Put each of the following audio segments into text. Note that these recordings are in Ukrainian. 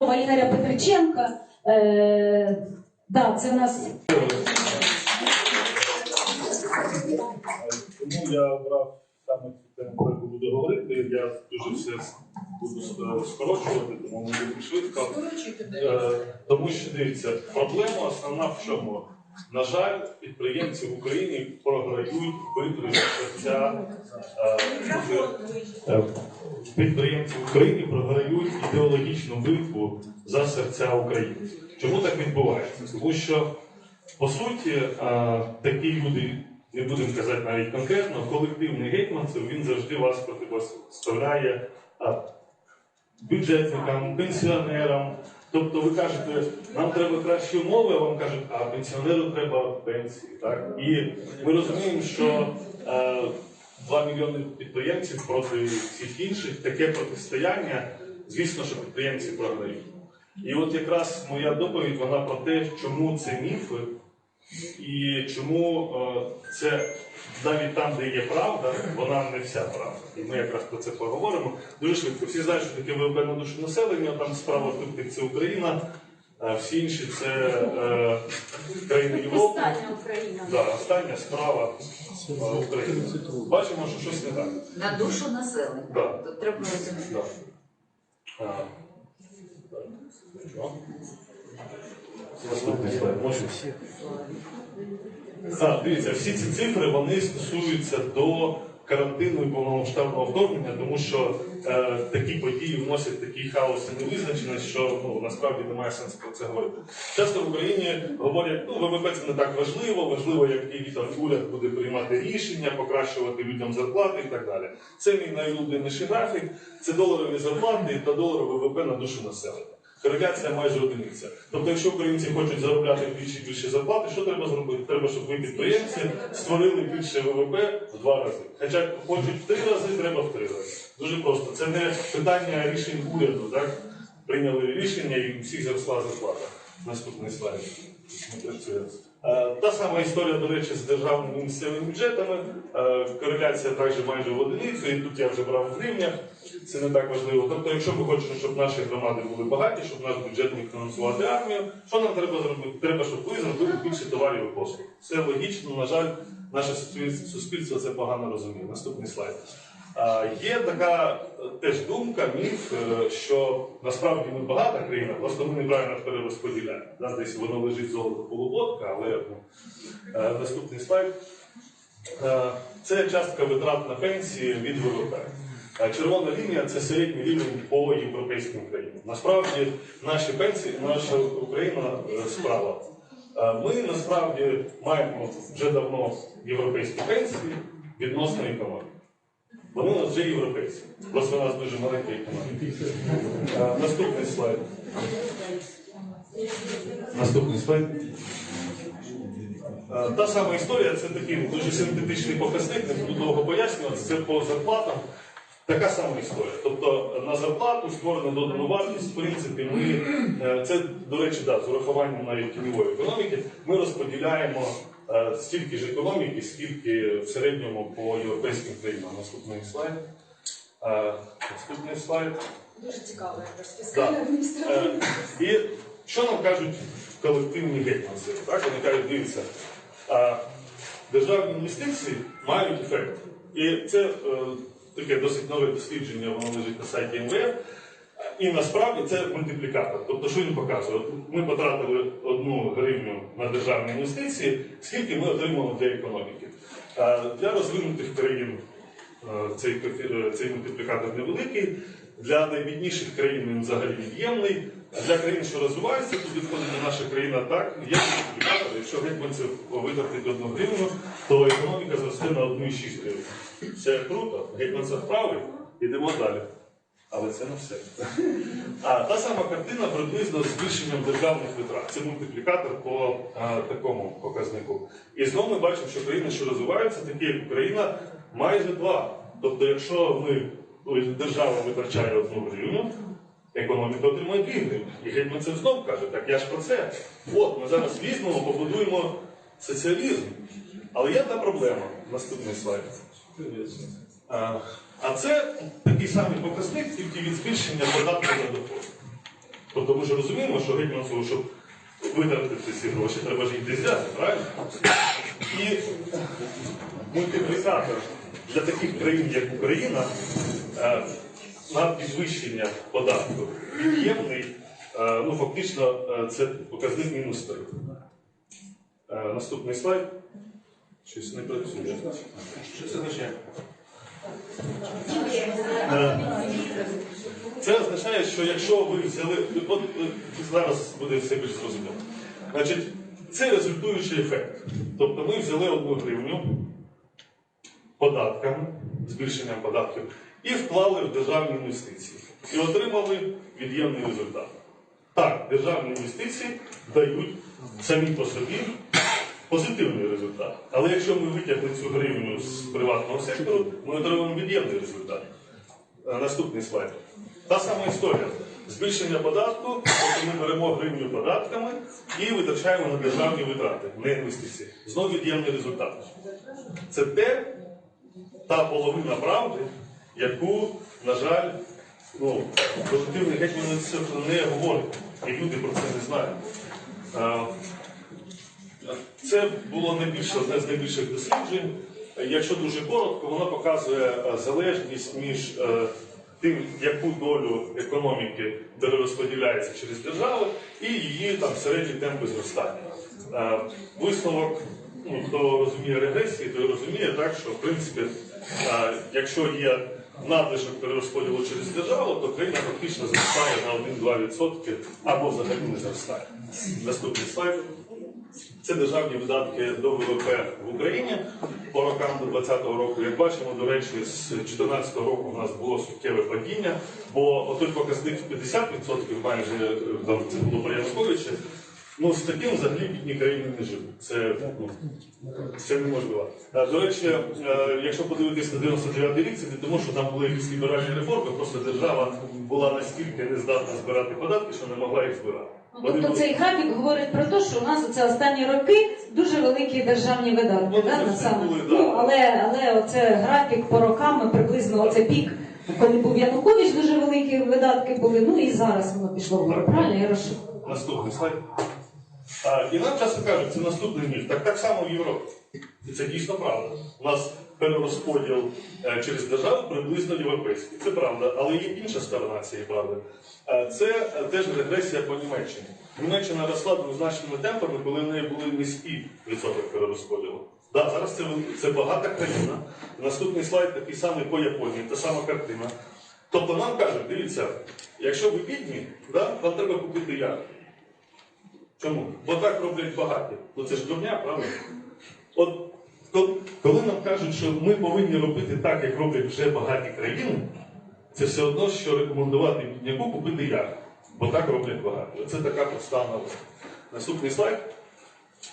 Ігоря Петриченка. Е, да, це в нас Тому я обрав саме цю тему, про яку буду говорити. Я дуже все буду скорочувати, тому не дуже швидко. Е, Тому що дивіться, проблема основна в чому? На жаль, підприємці в Україні програють битви за серця. е, е, Підприємці в Україні програють ідеологічну битву за серця українців. Чому так відбувається? Тому що по суті, е, такі люди, не будемо казати навіть конкретно, колективний гетьманцев, він завжди вас протиставляє бюджетникам, пенсіонерам. Тобто ви кажете, нам треба кращі умови, а вам кажуть, а пенсіонеру треба пенсії. Так? І ми розуміємо, що е, 2 мільйони підприємців проти всіх інших, таке протистояння, звісно, що підприємці програють. І от якраз моя доповідь вона про те, чому це міфи, і чому е, це навіть там, де є правда, вона не вся правда. І ми якраз про це поговоримо. Дуже швидко. Всі знають, що таке ВВП на душу населення, там справа тих це Україна, а всі інші це е, країни Європи. остання Україна. Да, остання справа е, України. Бачимо, що щось не так. На душу населення. Да. Тут треба розуміти. Да. А, так. Що? Наступний слайд. Можна? Так, дивіться, всі ці цифри вони стосуються до карантину і повномасштабного вторгнення, тому що е, такі події вносять такий хаос і невизначеність, що ну, насправді немає сенсу про це говорити. Часто в Україні говорять, ну ВВП це не так важливо, важливо, який там уряд буде приймати рішення, покращувати людям зарплати і так далі. Це мій найулюбленіший графік, це доларові зарплати та доларове ВВП на душу населення. Кореляція майже одиниця. Тобто, якщо українці хочуть заробляти вдвічі більше зарплати, що треба зробити? Треба, щоб ви підприємці створили більше ВВП в два рази. Хоча хочуть в три рази, треба в три рази. Дуже просто. Це не питання рішень уряду. Так? Прийняли рішення і всіх зросла зарплата. Наступний слайд. Е, Та сама історія, до речі, з державними місцевими бюджетами. Е, Кореляція також майже в одиницю, і тут я вже брав в гривнях. Це не так важливо. Тобто, якщо ми хочемо, щоб наші громади були багаті, щоб наш бюджет міг фінансувати армію, що нам треба зробити? Треба, щоб ви зробили більше товарів і послуг. Все логічно, на жаль, наше суспільство- це погано розуміє. Наступний слайд. Є така е, теж думка, міф, е, що насправді ми багата країна, просто ми неправильно перерозподіляємо. Да, Десь воно лежить золото полуботка, але ну, е, наступний слайд. Це частка витрат на пенсії від ВВП. Червона лінія це середній рівень по європейським країнам. Насправді наші пенсії, наша Україна е, справа. Е, Ми насправді маємо вже давно європейські пенсії відносно економіки. Вони у нас вже європейські. Просто у нас дуже маленька економіка. Е, Наступний слайд. Наступний слайд. Та сама історія, це такий дуже синтетичний показник, не буду довго пояснювати, це по зарплатам. Така сама історія. Тобто на зарплату створена додана вартість, в принципі, ми, е, це, до речі, да, з урахуванням навіть тіньової економіки, ми розподіляємо е, стільки ж економіки, скільки в середньому по європейським країнам. Наступний слайд. Е, Наступний слайд. Дуже цікаво, фіскальна адміністрація. І що нам кажуть колективні гетьманці? Так? Вони кажуть, дивіться, державні інвестиції мають ефект. І це таке досить нове дослідження, воно лежить на сайті МВФ. І насправді це мультиплікатор. Тобто, що він показує? Ми потратили одну гривню на державні інвестиції, скільки ми отримали для економіки. Для розвинутих країн е, е, цей мультиплікатор невеликий. Для найбідніших країн він взагалі від'ємний. Для країн, що розвиваються, тут відходить наша країна так, є мультиплікатор. Якщо гетьманців витратить одну гривню, то економіка зросте на 1,6 гривень. Це круто, гетьманцев правий, йдемо далі. Але це не все. А та сама картина приблизно з збільшенням державних витрат. Це мультиплікатор по а, такому показнику. І знову ми бачимо, що країни, що розвиваються, такі як Україна, майже два. Тобто, якщо ми держава витрачає одну гривню, економіка отримує дві гривні. І гетьманцев знов каже, так я ж про це. От ми зараз візьмемо, побудуємо соціалізм. Але є одна проблема. Наступний слайд. А, а це такий самий показник, тільки від збільшення податку на доход. Тобто ми ж розуміємо, що гетьманцеву, щоб витратити ці гроші, треба ж їх десь взяти, правильно? І мультиплікатор для таких країн, як Україна, е, на підвищення податку від'ємний, е, ну фактично е, це показник мінус 3. Е, Наступний слайд. Щось не працює. Що це означає? Це означає, що якщо ви взяли, от зараз буде все більш зрозуміло. Значить, це результуючий ефект. Тобто ми взяли одну гривню податками, збільшенням податків, і вклали в державні інвестиції. І отримали від'ємний результат. Так, державні інвестиції дають самі по собі позитивний результат. Але якщо ми витягли цю гривню з приватного сектору, ми отримаємо від'ємний результат. Е, Наступний слайд. Та сама історія. Збільшення податку, тобто ми беремо гривню податками і витрачаємо на державні витрати, не інвестиції. Знову від'ємний результат. Це те, та половина правди, яку, на жаль, ну, позитивний гетьман не говорить, і люди про це не знають. Це було найбільше одне з найбільших досліджень. Якщо дуже коротко, воно показує е, залежність між е, тим, яку долю економіки перерозподіляється через держави, і її там середні темпи зростання. Е, Висновок, ну, хто розуміє регресії, той розуміє так, що в принципі, якщо є надлишок перерозподілу через державу, то країна фактично зростає на 1-2% або взагалі не зростає. Наступний слайд. Це державні видатки до ВВП в Україні по рокам до 2020 року. Як бачимо, до речі, з 2014 року у нас було суттєве падіння, бо отой показник в 50% майже е, там, це було при Януковичі. Ну, з таким взагалі бідні країни не живуть. Це, ну, це неможливо. А, До речі, е, якщо подивитись на 99 рік, це не тому, що там були якісь ліберальні реформи, просто держава була настільки нездатна збирати податки, що не могла їх збирати. Ну, Тобто були- цей графік говорить про те, що у нас оце останні роки дуже великі державні видатки. Ну, да, на були, да. Ну, але, але оце графік по рокам, ми приблизно оце пік, коли був Янукович, дуже великі видатки були. Ну і зараз воно пішло вгору. Правильно, я розшив. Наступний слайд. І нам часто кажуть, це наступний міф. Так, так само в Європі. І це дійсно правда. У нас перерозподіл е, через державу приблизно європейський. Це правда, але є інша сторона цієї правди. Е, Це е, теж регресія по Німеччині. Німеччина росла двозначними темпами, коли в неї були низькі відсоток перерозподілу. Да, зараз це, це багата країна. Наступний слайд такий самий по Японії, та сама картина. Тобто нам кажуть, дивіться, якщо ви бідні, да, вам треба купити яхту. Чому? Бо так роблять багаті. Ну це ж дурня, правда? От коли нам кажуть, що ми повинні робити так, як роблять вже багаті країни, це все одно, що рекомендувати бідняку купити яхту. Бо так роблять багаті. Оце така проста наука. Наступний слайд.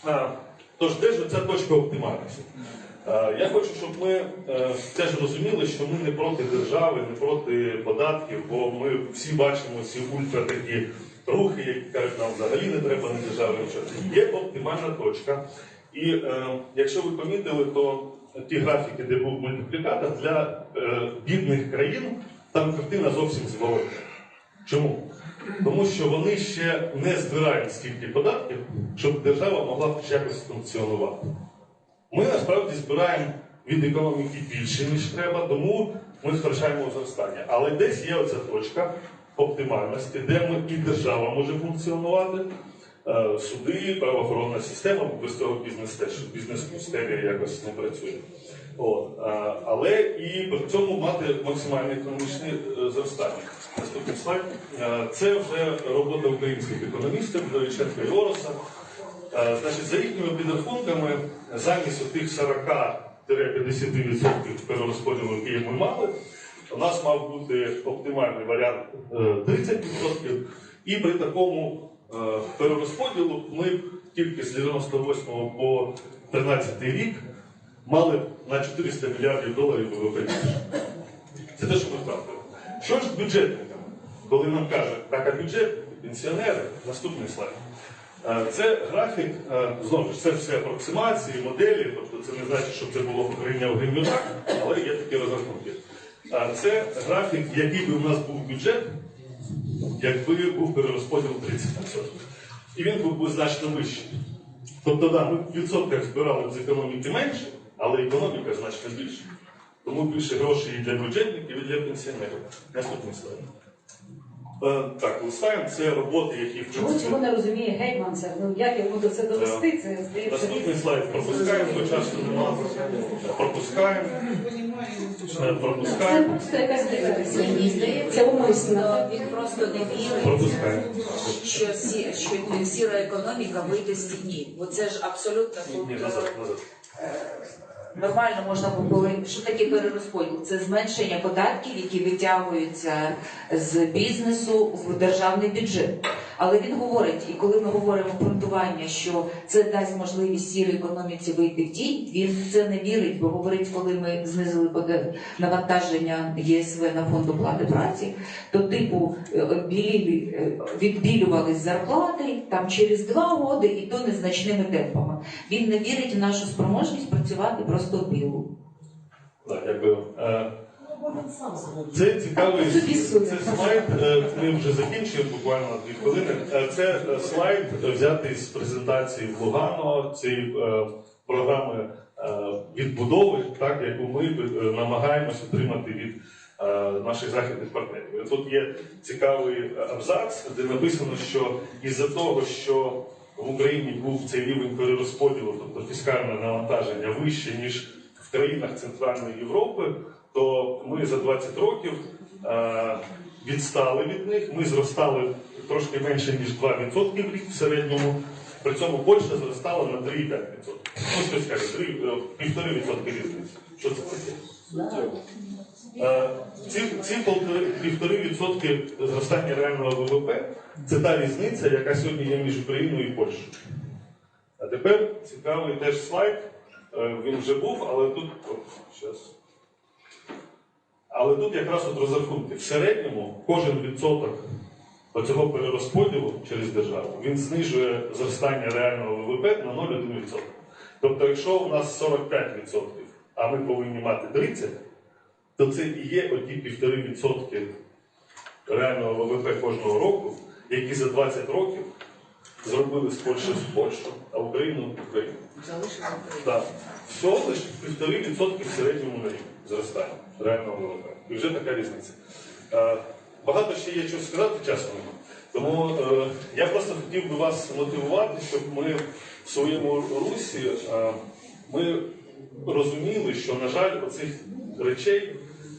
А, тож, де ж ця точка оптимальності? Я хочу, щоб ми теж розуміли, що ми не проти держави, не проти податків, бо ми всі бачимо ці ультра такі рухи, які кажуть, нам взагалі не треба ні держави. Є оптимальна точка. І е, якщо ви помітили, то ті графіки, де був мультиплікатор, для е, бідних країн там картина зовсім зворотна. Чому? Тому що вони ще не збирають стільки податків, щоб держава могла хоч якось функціонувати. Ми насправді збираємо від економіки більше, ніж треба, тому ми втрачаємо зростання. Але десь є оця точка оптимальності, де ми і держава може функціонувати, е, суди, правоохоронна система, без цього бізнес теж бізнес-містерія якось не працює. От, е, але і при цьому мати максимальне економічне е, зростання. Наступний слайд. Це вже робота українських економістів Довіченка і Ороса. Значить, за їхніми підрахунками, замість отих 40-50% перерозподілу, які ми мали, у нас мав бути оптимальний варіант е, 30%. І при такому е, перерозподілу ми тільки з 98 по 13 рік мали на 400 мільярдів доларів ВВП. Це те, що ми втратили. Що ж з бюджетниками? Коли нам кажуть, так, а бюджет, пенсіонери, наступний слайд. Е, Це графік, е, знову ж це все апроксимації, моделі, тобто це не значить, що це було покоріння в гривню але є такі розрахунки. Е, Це графік, який би у нас був бюджет, якби був перерозподіл 30%. І він був би значно вищий. Тобто, да, ми в відсотках збирали з економіки менше, але економіка значно більша. Тому більше грошей і для бюджетників, і для пенсіонерів. Наступний слайд. Е, Так, листаємо це роботи, які в принципі. цього не розуміє гетьманцев? Ну як йому до це довести? Це здається. Наступний слайд пропускаємо, бо часу немає. Пропускаємо. Е, Це Пропускаємо. просто якась Мені здається, Це умисно. він просто не вірить, Пропускаємо. що, сі, що сіра економіка вийде з тіні. Бо це ж абсолютно Ні, е, назад, назад. Нормально можна було. Що таке перерозподіл? Це зменшення податків, які витягуються з бізнесу в державний бюджет. Але він говорить, і коли ми говоримо про фронтування, що це дасть можливість сірій економіці вийти в дій, він в це не вірить, бо говорить, коли ми знизили навантаження ЄСВ на фонд оплати праці, то типу е, е, відбілювались зарплати там через два роки, і то незначними темпами. Він не вірить в нашу спроможність працювати просто в білу. Так, якби. Це цікавий це слайд. е, Ми вже закінчуємо буквально на дві хвилини. Е, Це е, слайд взятий з презентації в Лугано цієї програми відбудови, так яку ми намагаємось отримати від наших західних партнерів. Тут є цікавий абзац, де написано, що із-за того, що в Україні був цей рівень перерозподілу, тобто фіскальне навантаження вище ніж країнах Центральної Європи, то ми за 20 років е, відстали від них. Ми зростали трошки менше ніж 2% в рік в середньому. При цьому Польща зростала на 3,5%. Ну, хтось каже, 3, е, 1,5% різниці. Що це таке? Е, Ці, ці півтори відсотки зростання реального ВВП це та різниця, яка сьогодні є між Україною і Польщею. А тепер цікавий теж слайд. Е, Він вже був, але тут. Щас. Але тут якраз от розрахунки. В середньому кожен відсоток оцього перерозподілу через державу він знижує зростання реального ВВП на 0,1%. Тобто, якщо у нас 45%, а ми повинні мати 30%, то це і є оті півтори відсотки реального ВВП кожного року, які за 20 років зробили з Польщі з Польщу, а Україну Україну. Залишимо Так. Всього лише півтори відсотки в середньому на рік зростання реального ВВП. І вже така різниця. Е, Багато ще є чого сказати, часу немає. Тому е, я просто хотів би вас мотивувати, щоб ми в своєму русі е, ми розуміли, що, на жаль, оцих речей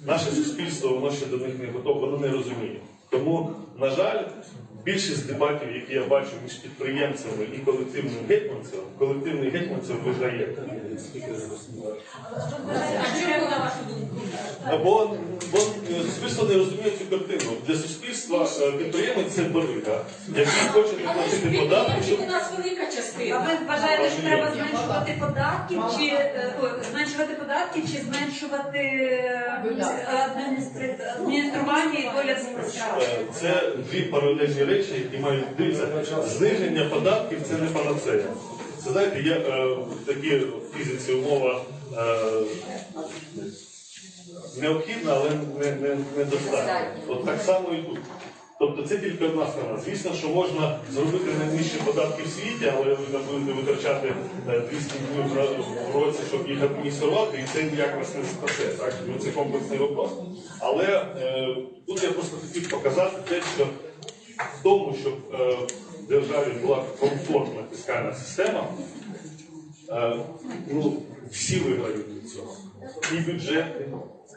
наше суспільство воно ще до них не готове, воно не розуміє. Тому, на жаль, більшість дебатів, які я бачу між підприємцями і колективним гетьманцем, колективний гетьманцев виграє. Бо, бо е, суспільство не розуміє цю картину. Для суспільства е, підприємець це барига, який хоче не платити податки, щоб у нас велика частина. А ви вважаєте, що треба зменшувати податки, чи е, зменшувати податки, чи зменшувати е, адміністрування і доля адміністрації? Е, Дві паралельні речі, які мають дивитися. Зниження податків це не панацея. Це знаєте, є е, такі в фізиці умова е, необхідна, але не, не. От так само і тут. Тобто це тільки одна сторона. Звісно, що можна зробити найнижчі податки в світі, але ви там будете витрачати е, 200 днів в році, щоб їх адмініструвати, і це ніяк нас не спасе. Так? Ну, Це комплексний вопрос. Але е, тут я просто хотів показати те, що в тому, щоб е, в державі була комфортна фіскальна система, е, ну, всі виграють від цього. І бюджети,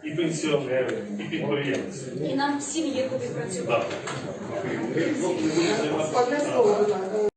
і пенсіонери, і підприємці. І нам всім є куди працювати. Так. Одне слово.